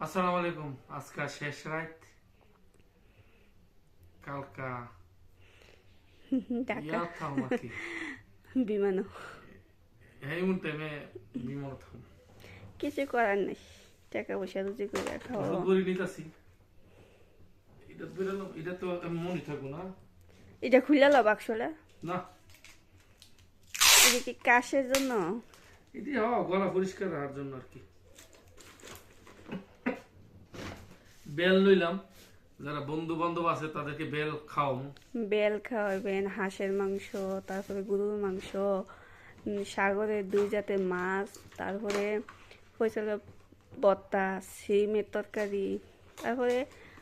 আসসালামু আলাইকুম। আজকে শেষ রাত। কালকা ঢাকা। ইয়া বিমানও। এই মুন টাইমে বিমন থাম। কিছু করার নেই। টাকা পয়সা রুজি করে খাওয়া। গরি নিতাছি। এটা বেরোলো এটা তো আমি মনে থাকব না। এটা খুলে লো বাক্সটা? না। এটা কি কাশের জন্য? এটি হ গলা পরিষ্কার রাখার জন্য আর কি। বেল লইলাম। যারা বন্ধু বান্ধব আছে তাদেরকে বেল খাওয়াম বেল খাওয়াবেন হাঁসের মাংস তারপরে গরুর মাংস উম, সাগরের দুই জাতের মাছ তারপরে হয়েছিল বত্তা সিমের তরকারি তারপরে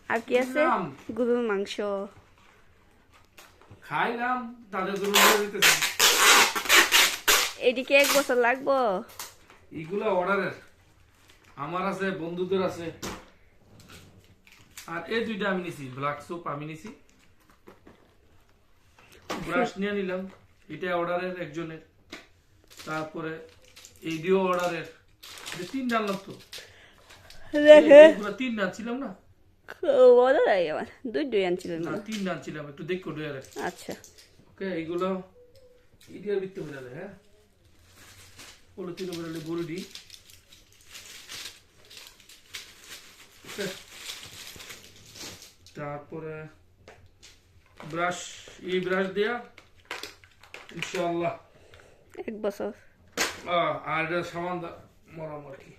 আর কি আছে? গরুর মাংস। খাইলাম তাদের দিতেছি এদিকে এক বছর লাগবো। এইগুলা অর্ডারের। আমার আছে বন্ধুদের আছে। আর এই দুইটা আমি নিছি ব্ল্যাক সোপ আমি নিছি। ব্রাশ নিয়ে নিলাম এটা অর্ডারের একজনের। তারপরে এই দিও অর্ডারের এটা তিন আনলাম তো তিন আনছিলাম না নাই আমার দুই দুই না। তিন আনছিলাম একটু দেখো ডুয়ারে আচ্ছা। ওকে এইগুলো ইডিয়ার ভিত্তি হ্যাঁ? দিই। ওকে। তারপরে ব্রাশ এই ব্রাশ দেয়া ইনশাআল্লাহ। এক বছর। আর এটা সামান দা- মরাম আর কি।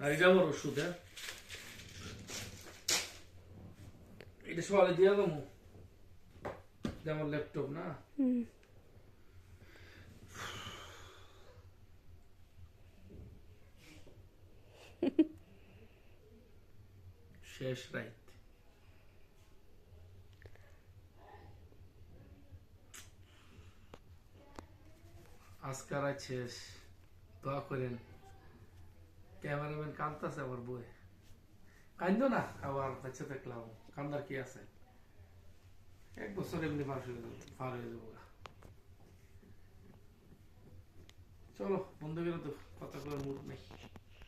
আর এটা আমার ওষুধ হ্যাঁ। এটা সকালে দিয়া দেবো। এটা আমার ল্যাপটপ না। হুম। শেষ রাইত আজকার আজ শেষ। দোয়া করেন। ক্যামেরাম্যান কান্দতেছে আমার বই কান্দ না, আবার বাচ্চা দেখলাম কান্দার কি আছে? এক বছর এমনি পার হয়ে যাব, পার হয়ে যাব চলো বন্ধ করে তো কথা করে মুড নেই।